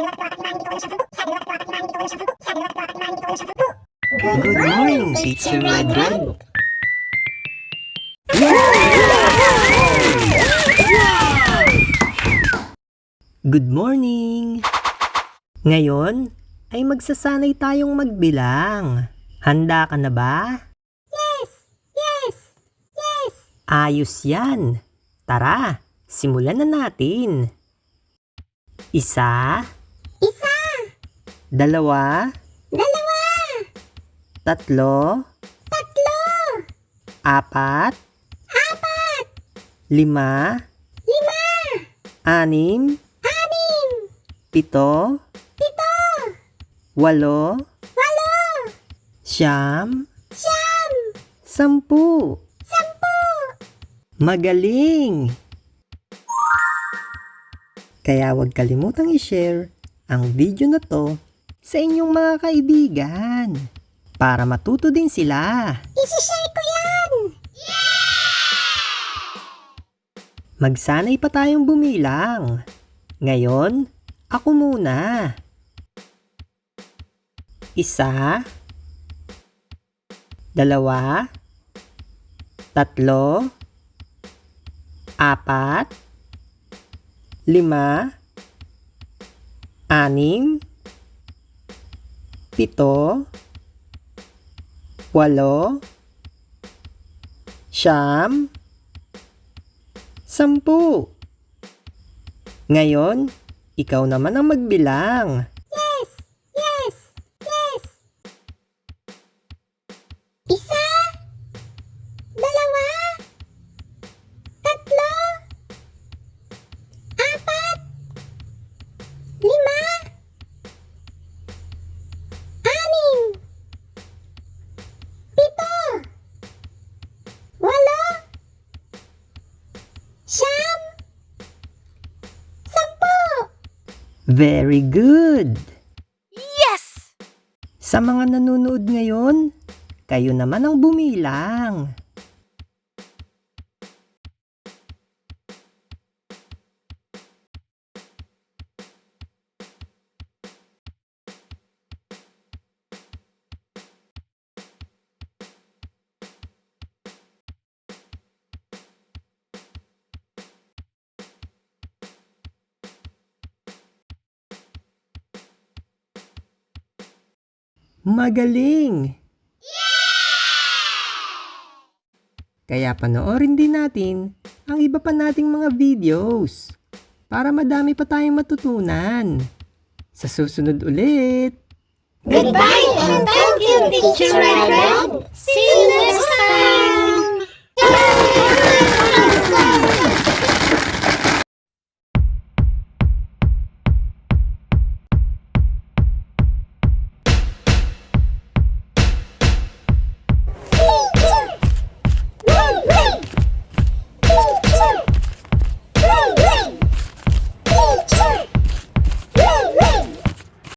Good morning, Teacher Redred. Good morning! Ngayon ay magsasanay tayong magbilang. Handa ka na ba? Yes! Yes! Yes! Ayos yan. Tara, simulan na natin. Isa, Isa! Dalawa, Dalawa! tatlo, Tatlo! apat, Apat! lima, Lima! anim, Anim! pito, Pito! walo, Walo! siyam, Siyam! sampu. Sampu! Magaling! Kaya huwag kalimutang i-share ang video na to sa inyong mga kaibigan para matuto din sila. Isishare ko yan! Magsanay pa tayong bumilang. Ngayon, ako muna. Isa, dalawa, tatlo, apat, lima, anim, pito, walo, siyam, sampu. Ngayon, ikaw naman ang magbilang. Very good! Yes! Sa mga nanonood ngayon, kayo naman ang bumilang. Magaling! Kaya panoorin din natin ang iba pa nating mga videos para madami pa tayong matutunan. Sa susunod ulit! Goodbye and thank you, Teacher Red. See you